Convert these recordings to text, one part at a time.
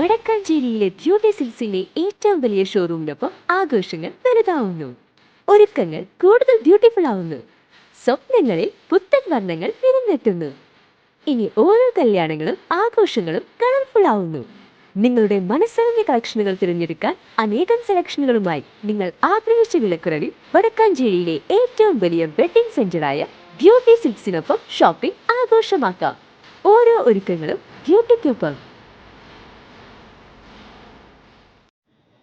വടക്കാഞ്ചേരിയിലെ beauty സിൽസിന്റെ ഏറ്റവും വലിയ ഷോറൂമിനൊപ്പം ആഘോഷങ്ങൾ വലുതാവുന്നു. ഒരുക്കങ്ങൾ കൂടുതൽ ബ്യൂട്ടിഫുൾ ആവുന്നു. സ്വപ്നങ്ങളിൽ പുത്തൻ വർണങ്ങൾ വിരുന്നെത്തുന്നു ഇനി ഓരോ കല്യാണങ്ങളും ആഘോഷങ്ങളും കളർഫുൾ ആവുന്നു. നിങ്ങളുടെ മനസ്സറിഞ്ഞ കളക്ഷനുകൾ തിരഞ്ഞെടുക്കാൻ അനേകം സെലക്ഷനുകളുമായി നിങ്ങൾ ആഗ്രഹിച്ച വിലക്കുറവിൽ വടക്കാഞ്ചേരിയിലെ ഏറ്റവും വലിയ വെഡിംഗ് സെന്ററായ ബ്യൂട്ടി സിൽക്സിനൊപ്പം ഷോപ്പിംഗ് ആഘോഷമാക്കാം. ഓരോ ഒരുക്കങ്ങളും ബ്യൂട്ടിക്കൊപ്പം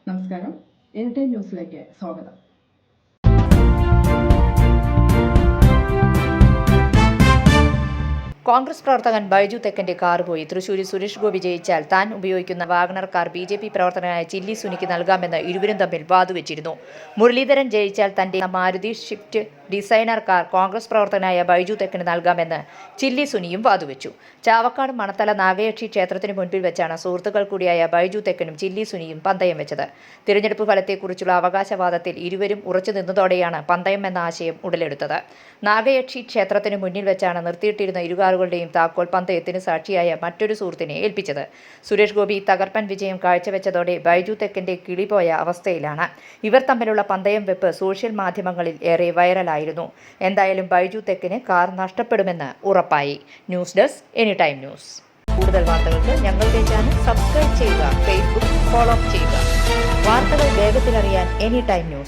നമസ്കാരം. എനിടൈം ന്യൂസിലേക്ക് സ്വാഗതം. കോൺഗ്രസ് പ്രവർത്തകൻ ബൈജു തെക്കന്റെ കാർ പോയി. തൃശൂരിൽ സുരേഷ് ഗോപി ജയിച്ചാൽ താൻ ഉപയോഗിക്കുന്ന Wagon R car B J P പ്രവർത്തകനായ ചില്ലി സുനിക്ക് നൽകാമെന്ന് ഇരുവരും തമ്മിൽ വാതുവെച്ചിരുന്നു. മുരളീധരൻ ജയിച്ചാൽ തന്റെ Maruti Swift designer car Congress പ്രവർത്തകനായ ബൈജു തെക്കന് നൽകാമെന്ന് ചില്ലി സുനിയും വാതുവെച്ചു. ചാവക്കാട് മണത്തല നാഗയക്ഷി ക്ഷേത്രത്തിന് മുൻപിൽ വെച്ചാണ് സുഹൃത്തുക്കൾ കൂടിയായ ബൈജു തെക്കനും ചില്ലി സുനിയും പന്തയം വെച്ചത്. തിരഞ്ഞെടുപ്പ് ഫലത്തെക്കുറിച്ചുള്ള അവകാശവാദത്തിൽ ഇരുവരും ഉറച്ചു നിന്നതോടെയാണ് പന്തയം എന്ന ആശയം ഉടലെടുത്തത്. നാഗയക്ഷി ക്ഷേത്രത്തിന് മുന്നിൽ വെച്ചാണ് നിർത്തിയിട്ടിരുന്ന ഇരുകാറുകളുടെയും താക്കോൽ പന്തയത്തിന് സാക്ഷിയായ മറ്റൊരു സുഹൃത്തിനെ ഏൽപ്പിച്ചത്. സുരേഷ് ഗോപി തകർപ്പൻ വിജയം കാഴ്ചവെച്ചതോടെ ബൈജു തെക്കന്റെ കിളിപോയ അവസ്ഥയിലാണ്. ഇവർ തമ്മിലുള്ള പന്തയം വെപ്പ് സോഷ്യൽ മാധ്യമങ്ങളിൽ ഏറെ വൈറലായിരുന്നു. എന്തായാലും ബൈജു തെക്കിന് കാർ നഷ്ടപ്പെടുമെന്ന് ഉറപ്പായി. News desk any time news. കൂടുതൽ വാർത്തകൾക്ക് ഞങ്ങളുടെ ചാനൽ സബ്സ്ക്രൈബ് ചെയ്യുക ഫേസ്ബുക്ക് ഫോളോ അപ്പ് ചെയ്യുക. വാർത്തകൾ വേഗത്തിലറിയാൻ എനി ടൈം ന്യൂസ്.